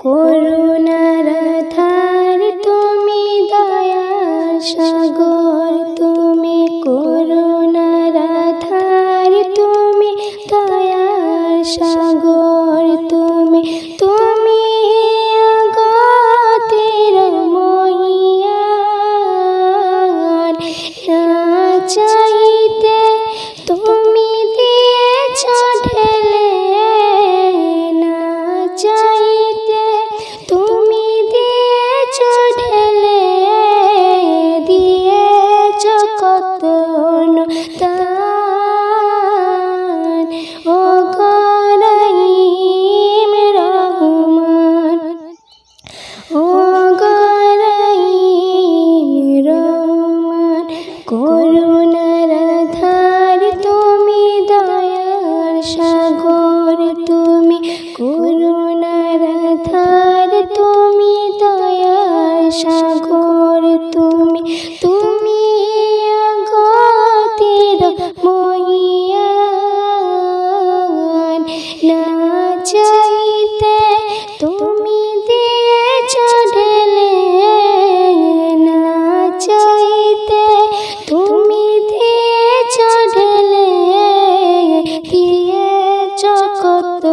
করুণার ধার তুমি দয়ার সাগর, তুমি করুণার ধার তুমি দয়ার সাগর, তুমি তুমি গতির মহিয়ান সাগর তুমি তুমি গতির মহিয়ান। না চাইতে তুমি দিয়েছ ঢেলে, না চাইতে তুমি দিয়েছ ঢেলে, দিয়েছ কত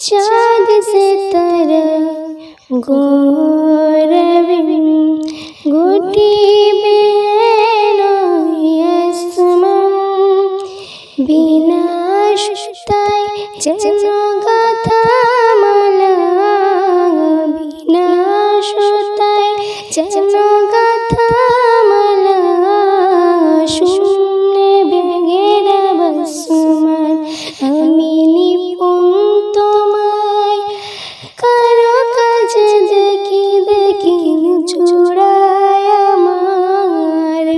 চাঁদ সে তর গৌরবি গুটি বিনাশ তাই যেন গাথা মালা বিনাশ তাই যেন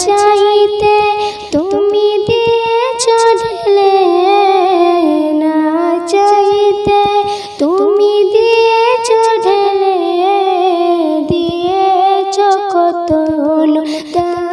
চাইতে তুমি দিয়ে ঢেলে না চাইতে তুমি দিয়ে ঢেলে দিয়ে কত অনুদান